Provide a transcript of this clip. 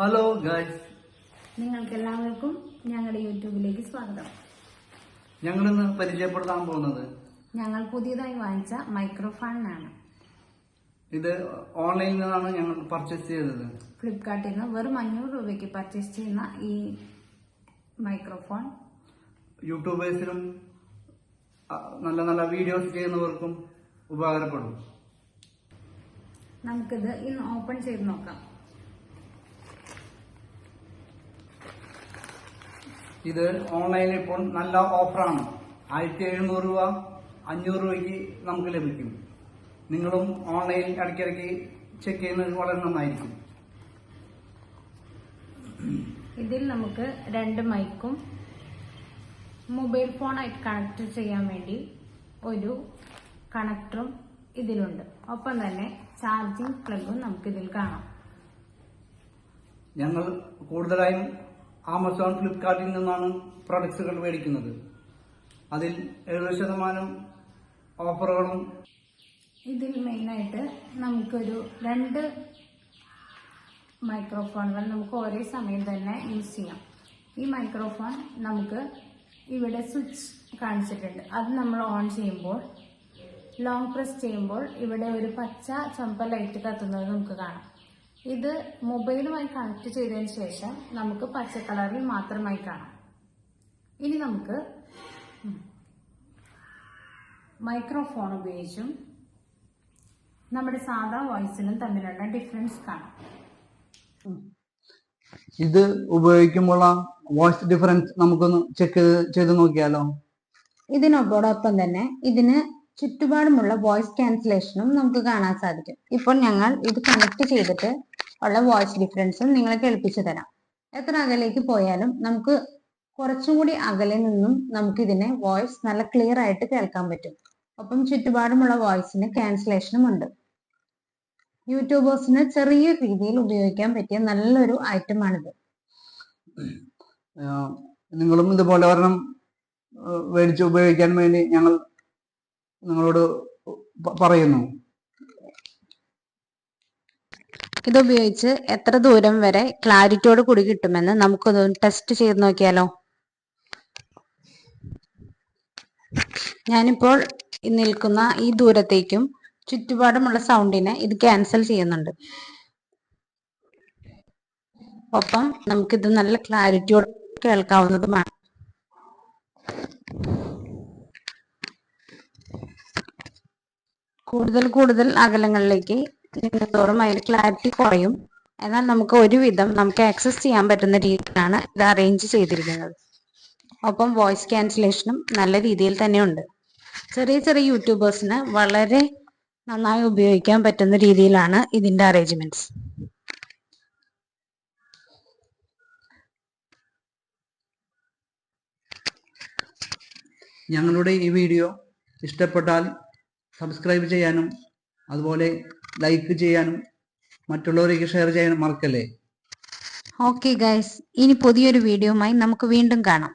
Hello guys നിങ്ങൾക്ക് എല്ലാവർക്കും ഞങ്ങളുടെ യൂട്യൂബിലേക്ക് സ്വാഗതം. ഞങ്ങൾ ഇന്ന് പരിചയപ്പെടുത്താൻ പോകുന്നത് ഞങ്ങൾ പുതിയതായി വാങ്ങിച്ച മൈക്രോഫോണിനാണ്. ഇത് ഓൺലൈനിൽ നിന്നാണ് ഞങ്ങൾ പർച്ചേസ് ചെയ്തത്. ഫ്ലിപ്കാർട്ടിൽ നിന്ന് വെറും അഞ്ഞൂറ് രൂപയ്ക്ക് പർച്ചേസ് ചെയ്യുന്ന ഈ മൈക്രോഫോൺ. യൂട്യൂബേഴ്സിനും നല്ല നല്ല വീഡിയോസ് ചെയ്യുന്നവർക്കും ഉപകാരപ്പെടും. നമുക്കിത് ഇന്ന് ഓപ്പൺ ചെയ്ത് നോക്കാം. ഇത് ഓൺലൈനിൽ ഇപ്പോൾ നല്ല ഓഫറാണ്. ആയിരത്തി എഴുന്നൂറ് രൂപ അഞ്ഞൂറ് രൂപയ്ക്ക് നമുക്ക് ലഭിക്കും. നിങ്ങളും ഓൺലൈനിൽ ഇടയ്ക്കിടയ്ക്ക് ചെക്ക് ചെയ്യുന്നത് വളരെ നന്നായിരിക്കും. ഇതിൽ നമുക്ക് രണ്ട് മൈക്കും മൊബൈൽ ഫോണായിട്ട് കണക്ട് ചെയ്യാൻ വേണ്ടി ഒരു കണക്ടറും ഇതിലുണ്ട്. ഒപ്പം തന്നെ ചാർജിംഗ് പ്ലഗും നമുക്കിതിൽ കാണാം. ഞങ്ങൾ കൂടുതലായും ആമസോൺ ഫ്ലിപ്കാർട്ടിൽ നിന്നാണ് പ്രൊഡക്ട്സുകൾ മേടിക്കുന്നത്. അതിൽ എഴുപത് ശതമാനം ഓഫറുകളും ഇതിൽ മെയിനായിട്ട് നമുക്കൊരു രണ്ട് മൈക്രോഫോണുകൾ നമുക്ക് ഒരേ സമയം തന്നെ യൂസ് ചെയ്യാം. ഈ മൈക്രോഫോൺ നമുക്ക് ഇവിടെ സ്വിച്ച് കാണിച്ചിട്ടുണ്ട്. അത് നമ്മൾ ഓൺ ചെയ്യുമ്പോൾ ലോങ് പ്രസ് ചെയ്യുമ്പോൾ ഇവിടെ ഒരു പച്ച ചുമപ്പ ലൈറ്റ് കത്തുന്നത് നമുക്ക് കാണാം. ഇത് മൊബൈലുമായി കണക്ട് ചെയ്തതിന് ശേഷം നമുക്ക് പച്ച കളറിൽ മാത്രമായി കാണാം. ഇനി നമുക്ക് മൈക്രോഫോൺ ഉപയോഗിച്ചും നമ്മുടെ സാധാ വോയിസിനും തമ്മിലുള്ള ഡിഫറൻസ് കാണാം. ഇത് ഉപയോഗിക്കുമ്പോൾ വോയിസ് ഡിഫറൻസ് നമുക്കൊന്ന് ചെക്ക് ചെയ്ത് നോക്കിയാലോ? ഇതിനോടൊപ്പം തന്നെ ഇതിന് ചുറ്റുപാടുമുള്ള വോയിസ് ക്യാൻസലേഷനും നമുക്ക് കാണാൻ സാധിക്കും. ഇപ്പോൾ ഞങ്ങൾ ഇത് കണക്ട് ചെയ്തിട്ട് ഉള്ള വോയിസ് ഡിഫറൻസും നിങ്ങളെ കേൾപ്പിച്ചു തരാം. എത്ര അകലേക്ക് പോയാലും നമുക്ക് കുറച്ചുകൂടി അകലെ നിന്നും നമുക്ക് ഇതിനെ വോയിസ് നല്ല ക്ലിയർ ആയിട്ട് കേൾക്കാൻ പറ്റും. ഒപ്പം ചുറ്റുപാടുമുള്ള വോയിസിന് ക്യാൻസലേഷനും ഉണ്ട്. യൂട്യൂബേഴ്സിന് ചെറിയ രീതിയിൽ ഉപയോഗിക്കാൻ പറ്റിയ നല്ലൊരു ഐറ്റമാണിത് ആണിത്. നിങ്ങളും ഇതുപോലെ ഒരെണ്ണം മേടിച്ച് ഉപയോഗിക്കാൻ വേണ്ടി ഞങ്ങൾ നിങ്ങളോട് പറയുന്നു. ഇതുപയോഗിച്ച് എത്ര ദൂരം വരെ ക്ലാരിറ്റിയോട് കൂടി കിട്ടുമെന്ന് നമുക്കൊന്ന് ടെസ്റ്റ് ചെയ്ത് നോക്കിയാലോ? ഞാനിപ്പോൾ നിൽക്കുന്ന ഈ ദൂരത്തേക്കും ചുറ്റുപാടുമുള്ള സൗണ്ടിനെ ഇത് ക്യാൻസൽ ചെയ്യുന്നുണ്ട്. ഒപ്പം നമുക്കിത് നല്ല ക്ലാരിറ്റിയോട് കേൾക്കാവുന്നതുമാണ്. കൂടുതൽ കൂടുതൽ അകലങ്ങളിലേക്ക് നീങ്ങുന്തോറും അതിൽ ക്ലാരിറ്റി കുറയും. എന്നാൽ നമുക്ക് ഒരുവിധം നമുക്ക് ആക്സസ് ചെയ്യാൻ പറ്റുന്ന രീതിയിലാണ് ഇത് അറേഞ്ച് ചെയ്തിരിക്കുന്നത്. ഒപ്പം വോയിസ് ക്യാൻസലേഷനും നല്ല രീതിയിൽ തന്നെ ഉണ്ട്. ചെറിയ ചെറിയ യൂട്യൂബേഴ്സിന് വളരെ നന്നായി ഉപയോഗിക്കാൻ പറ്റുന്ന രീതിയിലാണ് ഇതിന്റെ അറേഞ്ച്മെന്റ്സ് ഞങ്ങളുടെ ഈ വീഡിയോ ഇഷ്ടപ്പെട്ടാൽ സബ്സ്ക്രൈബ് ചെയ്യാനും അതുപോലെ ലൈക്ക് ചെയ്യാനും മറ്റുള്ളവരേക്ക് ഷെയർ ചെയ്യാനും മറക്കല്ലേ? ഓക്കെ ഗൈസ് ഇനി പുതിയൊരു വീഡിയോയുമായി നമുക്ക് വീണ്ടും കാണാം.